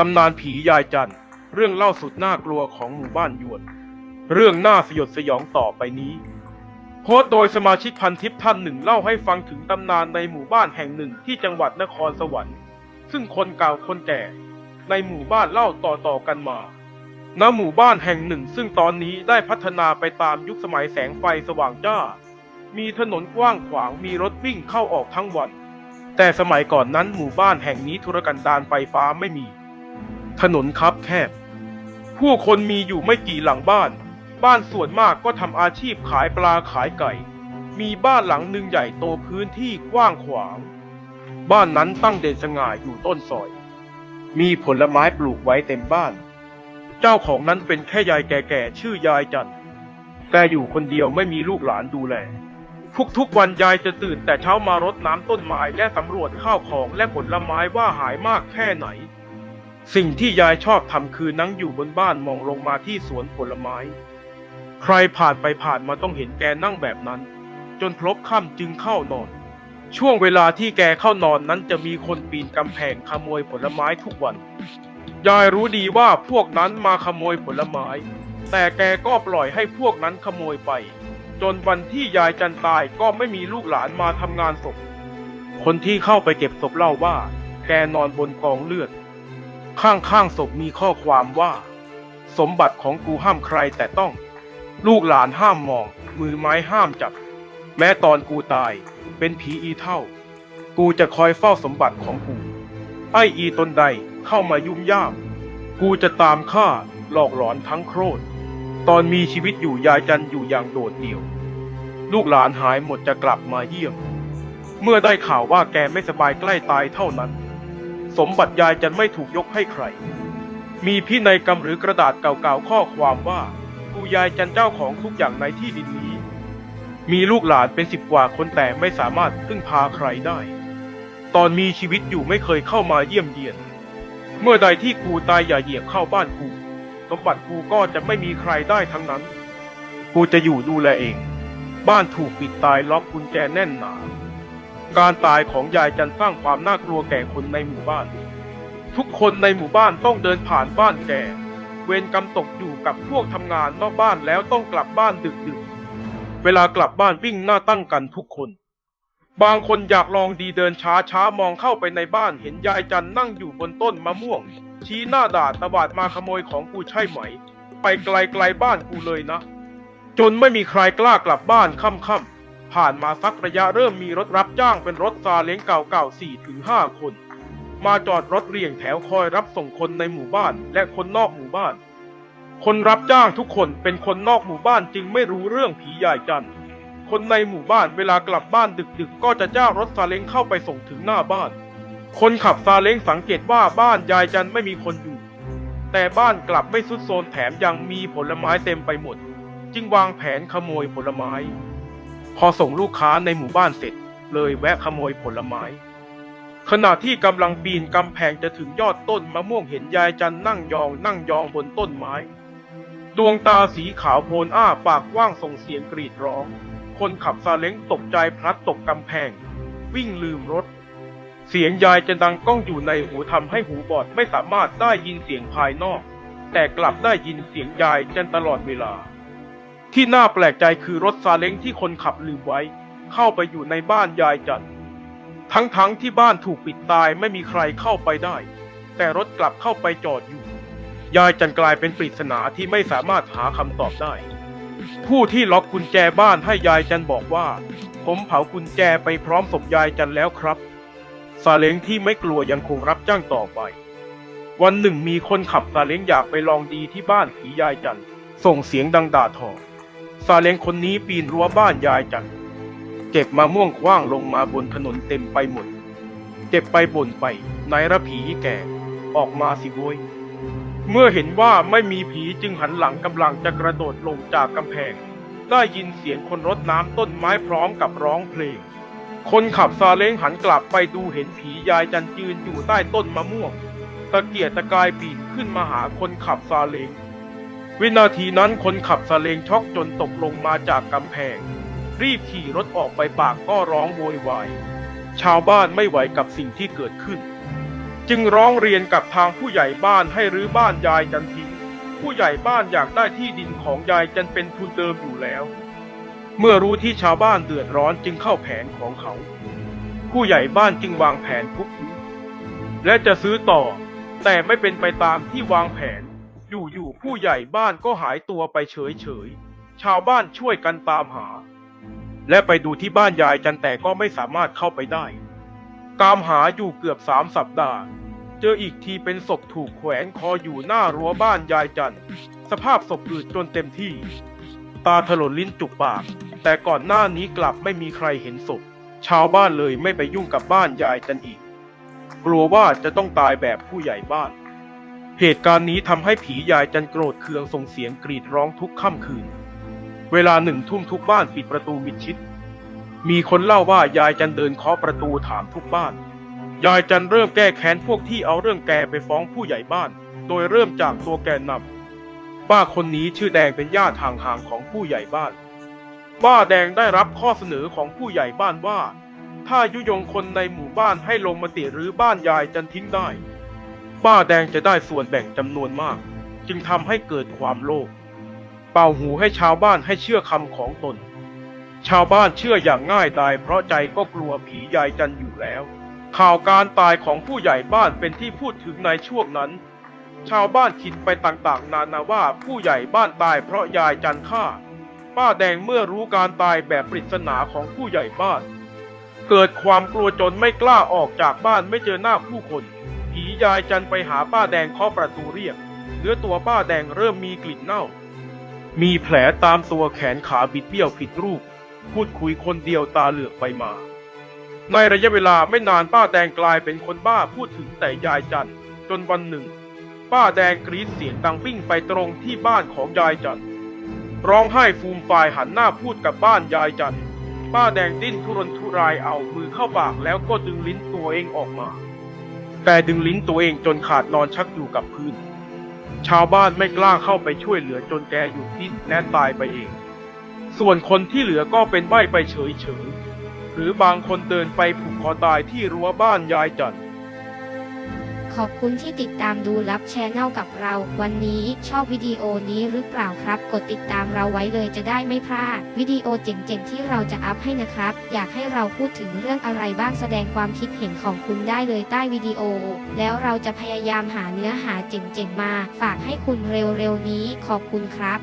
ตำนานผียายจัน เรื่องเล่าสุดน่ากลัวของหมู่บ้านยวน เรื่องน่าสยดสยองต่อไปนี้ โพสต์โดยสมาชิกพันทิปท่านหนึ่งเล่าให้ฟังถึงตำนานในหมู่บ้านแห่งหนึ่งที่จังหวัดนครสวรรค์ ซึ่งคนเก่าคนแก่ ในหมู่บ้านเล่าต่อๆกันมาณหมู่บ้านแห่งหนึ่ง ซึ่งตอนนี้ได้พัฒนาไปตามยุคสมัยแสงไฟสว่างจ้า มีถนนกว้างขวางมีรถวิ่งเข้าออกทั้งวัน แต่สมัยก่อนนั้นหมู่บ้านแห่งนี้ธุรกันดารไฟฟ้าไม่มี ถนนคับแคบ ผู้คนมีอยู่ไม่กี่หลังบ้าน บ้านส่วนมากก็ทำอาชีพขายปลาขายไก่ มีบ้านหลังหนึ่งใหญ่โตพื้นที่กว้างขวาง บ้านนั้นตั้งเด่นสง่าอยู่ต้นซอย มีผลไม้ปลูกไว้เต็มบ้าน เจ้าของนั้นเป็นแค่ยายแก่ๆชื่อยายจันทร์แกอยู่คนเดียวไม่มีลูกหลานดูแลทุกๆวันยายจะตื่นแต่เช้ามารดน้ำต้นไม้และสำรวจข้าวของและผลไม้ว่าหายมากแค่ไหน สิ่งที่ยายชอบทำคือนั่งอยู่บนบ้านมองลงมาที่สวนผลไม้ ใครผ่านไปผ่านมาต้องเห็นแกนั่งแบบนั้น จนพลบค่ำจึงเข้านอน ช่วงเวลาที่แกเข้านอนนั้นจะมีคนปีนกำแพงขโมยผลไม้ทุกวัน ยายรู้ดีว่าพวกนั้นมาขโมยผลไม้ แต่แกก็ปล่อยให้พวกนั้นขโมยไป จนวันที่ยายจันตายก็ไม่มีลูกหลานมาทำงานศพ คนที่เข้าไปเก็บศพเล่าว่า แกนอนบนกองเลือด ข้างๆศพมีข้อความว่า สมบัติของกูห้ามใครแต่ต้อง ลูกหลานห้ามมอง มือไม้ห้ามจับ แม้ตอนกูตายเป็นผีอีเท่า กูจะคอยเฝ้าสมบัติของกู ไอ้อีตนใดเข้ามายุ่มย่าม กูจะตามฆ่าหลอกหลอนทั้งโครดตอนมีชีวิตอยู่ยายจันอยู่อย่างโดดเดี่ยว ลูกหลานหายหมดจะกลับมาเยี่ยม เมื่อได้ข่าวว่าแกไม่สบายใกล้ตายเท่านั้น สมบัติยายจันไม่ถูกยกให้ใคร มีพินัยกรรมหรือกระดาษเก่าๆข้อความว่ากูยายจันเจ้าของทุกอย่างในที่ดินนี้ มีลูกหลานเป็นสิบกว่าคนแต่ไม่สามารถพึ่งพาใครได้ ตอนมีชีวิตอยู่ไม่เคยเข้ามาเยี่ยมเยียน เมื่อใดที่กูตายอย่าเหยียบเข้าบ้านกูสมบัติกูก็จะไม่มีใครได้ทั้งนั้น กูจะอยู่ดูแลเอง บ้านถูกปิดตายล็อกกุญแจแน่นหนา การตายของยายจันสร้างความน่ากลัวแก่คนในหมู่บ้าน ทุกคนในหมู่บ้านต้องเดินผ่านบ้านแกเวรกรรมตกอยู่กับพวกทำงานนอกบ้านแล้วต้องกลับบ้านดึกๆเวลากลับบ้านวิ่งหน้าตั้งกันทุกคน บางคนอยากลองดีเดินช้าช้ามองเข้าไปในบ้านเห็นยายจันนั่งอยู่บนต้นมะม่วง ชี้หน้าด่าตะบาดมาขโมยของกูใช่ไหม ไปไกลๆบ้านกูเลยนะ จนไม่มีใครกล้ากลับบ้านค่ำๆ ผ่านมาสักระยะเริ่มมีรถรับจ้างเป็นรถซาเล้งเก่าๆสี่ถึงห้าคน มาจอดรถเรียงแถวคอยรับส่งคนในหมู่บ้านและคนนอกหมู่บ้าน คนรับจ้างทุกคนเป็นคนนอกหมู่บ้านจึงไม่รู้เรื่องผียายจันคนในหมู่บ้านเวลากลับบ้านดึกๆ ก็จะจ้างรถซาเล้งเข้าไปส่งถึงหน้าบ้าน คนขับซาเล้งสังเกตว่าบ้านยายจันไม่มีคนอยู่ แต่บ้านกลับไม่สุดโทรมแถมยังมีผลไม้เต็มไปหมด จึงวางแผนขโมยผลไม้ พอส่งลูกค้าในหมู่บ้านเสร็จ เลยแวะขโมยผลไม้ ขณะที่กำลังปีนกำแพงจะถึงยอดต้นมะม่วงเห็นยายจันนั่งยองนั่งยองบนต้นไม้ ดวงตาสีขาวโพลนอ้าปากกว้างส่งเสียงกรีดร้อง คนขับซาเล้งตกใจพลัดตกกำแพง วิ่งลืมรถ เสียงยายจะดังก้องอยู่ในหูทำให้หูบอดไม่สามารถได้ยินเสียงภายนอก แต่กลับได้ยินเสียงยายจันตลอดเวลา ที่น่าแปลกใจคือรถซาเล้งที่คนขับลืมไว้ เข้าไปอยู่ในบ้านยายจันทั้งๆทที่บ้านถูกปิดตายไม่มีใครเข้าไปได้ แต่รถกลับเข้าไปจอดอยู่ ยายจันกลายเป็นปริศนาที่ไม่สามารถหาคำตอบได้ ผู้ที่ล็อกกุญแจบ้านให้ยายจันบอกว่า ผมเผากุญแจไปพร้อมศพยายจันแล้วครับซาเล้งที่ไม่กลัวยังคงรับจ้างต่อไป วันหนึ่งมีคนขับซาเล้งอยากไปลองดีที่บ้านผียายจันส่งเสียงดังด่าทอ ซาเล้งคนนี้ปีนรั้วบ้านยายจันเก็บมะม่วงคว้างลงมาบนถนนเต็มไปหมดเจ็บไปบ่นไปนายระผีแก่ออกมาสิโวยเมื่อเห็นว่าไม่มีผีจึงหันหลังกำลังจะกระโดดลงจากกำแพง ได้ยินเสียงคนรดน้ำต้นไม้พร้อมกับร้องเพลง คนขับซาเล้งหันกลับไปดูเห็นผียายจันยืนอยู่ใต้ต้นมะม่วง ตะเกียกตะกายปีนขึ้นมาหาคนขับซาเล้ง วินาทีนั้นคนขับซาเลงช็อกจนตกลงมาจากกำแพง รีบขี่รถออกไปปากก็ร้องโวยวาย ชาวบ้านไม่ไหวกับสิ่งที่เกิดขึ้น จึงร้องเรียนกับทางผู้ใหญ่บ้านให้รื้อบ้านยายจันทิ้งผู้ใหญ่บ้านอยากได้ที่ดินของยายจันเป็นทุนเดิมอยู่แล้ว เมื่อรู้ที่ชาวบ้านเดือดร้อนจึงเข้าแผนของเขา ผู้ใหญ่บ้านจึงวางแผนทุบทิ้งและจะซื้อต่อ แต่ไม่เป็นไปตามที่วางแผน อยู่ๆผู้ใหญ่บ้านก็หายตัวไปเฉยๆ ชาวบ้านช่วยกันตามหา และไปดูที่บ้านยายจันแต่ก็ไม่สามารถเข้าไปได้ ตามหาอยู่เกือบสามสัปดาห์ เจออีกทีเป็นศพถูกแขวนคออยู่หน้ารั้วบ้านยายจัน สภาพศพอืดจนเต็มที่ ตาถลนลิ้นจุกปาก แต่ก่อนหน้านี้กลับไม่มีใครเห็นศพ ชาวบ้านเลยไม่ไปยุ่งกับบ้านยายจันอีก กลัวว่าจะต้องตายแบบผู้ใหญ่บ้าน เหตุการณ์นี้ทำให้ผียายจันโกรธเคืองส่งเสียงกรีดร้องทุกค่ำคืน เวลาหนึ่งทุ่มทุกบ้านปิดประตูมิดชิด มีคนเล่าว่ายายจันเดินเคาะประตูถามทุกบ้าน ยายจันเริ่มแก้แค้นพวกที่เอาเรื่องแกไปฟ้องผู้ใหญ่บ้าน โดยเริ่มจากตัวแกนำป้าคนนี้ชื่อแดงเป็นญาติห่างๆของผู้ใหญ่บ้านป้าแดงได้รับข้อเสนอของผู้ใหญ่บ้านว่า ถ้ายุยงคนในหมู่บ้านให้ลงมติรื้อบ้านยายจันทิ้งได้ ป้าแดงจะได้ส่วนแบ่งจำนวนมาก จึงทำให้เกิดความโลภเป่าหูให้ชาวบ้านให้เชื่อคำของตน ชาวบ้านเชื่ออย่างง่ายดายเพราะใจก็กลัวผียายจันอยู่แล้ว ข่าวการตายของผู้ใหญ่บ้านเป็นที่พูดถึงในช่วงนั้น ชาวบ้านคิดไปต่างๆ นานาว่าผู้ใหญ่บ้านตายเพราะยายจันฆ่า ป้าแดงเมื่อรู้การตายแบบปริศนาของผู้ใหญ่บ้าน เกิดความกลัวจนไม่กล้าออกจากบ้านไม่เจอหน้าผู้คน ผียายจันไปหาป้าแดงเคาะประตูเรียก เนื้อตัวป้าแดงเริ่มมีกลิ่นเน่า มีแผลตามตัวแขนขาบิดเบี้ยวผิดรูป พูดคุยคนเดียวตาเหลือกไปมา ในระยะเวลาไม่นานป้าแดงกลายเป็นคนบ้าพูดถึงแต่ยายจันจนวันหนึ่ง ป้าแดงกรีดเสียงดังวิ่งไปตรงที่บ้านของยายจันร้องไห้ฟูมฟายหันหน้าพูดกับบ้านยายจันป้าแดงดิ้นทุรนทุรายเอามือเข้าปากแล้วก็ดึงลิ้นตัวเองออกมา แต่ดึงลิ้นตัวเองจนขาดนอนชักอยู่กับพื้น ชาวบ้านไม่กล้าเข้าไปช่วยเหลือจนแกอยู่ทิ้แน่ตายไปเอง ส่วนคนที่เหลือก็เป็นใบไปเฉยๆ หรือบางคนเดินไปผูกคอตายที่รั้วบ้านยายจัน ขอบคุณที่ติดตามดูลับแชนแนลกับเรา วันนี้ชอบวิดีโอนี้หรือเปล่าครับ กดติดตามเราไว้เลยจะได้ไม่พลาด วิดีโอเจ๋งๆ ที่เราจะอัพให้นะครับ อยากให้เราพูดถึงเรื่องอะไรบ้างแสดงความคิดเห็นของคุณได้เลยใต้วิดีโอ แล้วเราจะพยายามหาเนื้อหาเจ๋งๆมา ฝากให้คุณเร็วๆนี้ขอบคุณครับ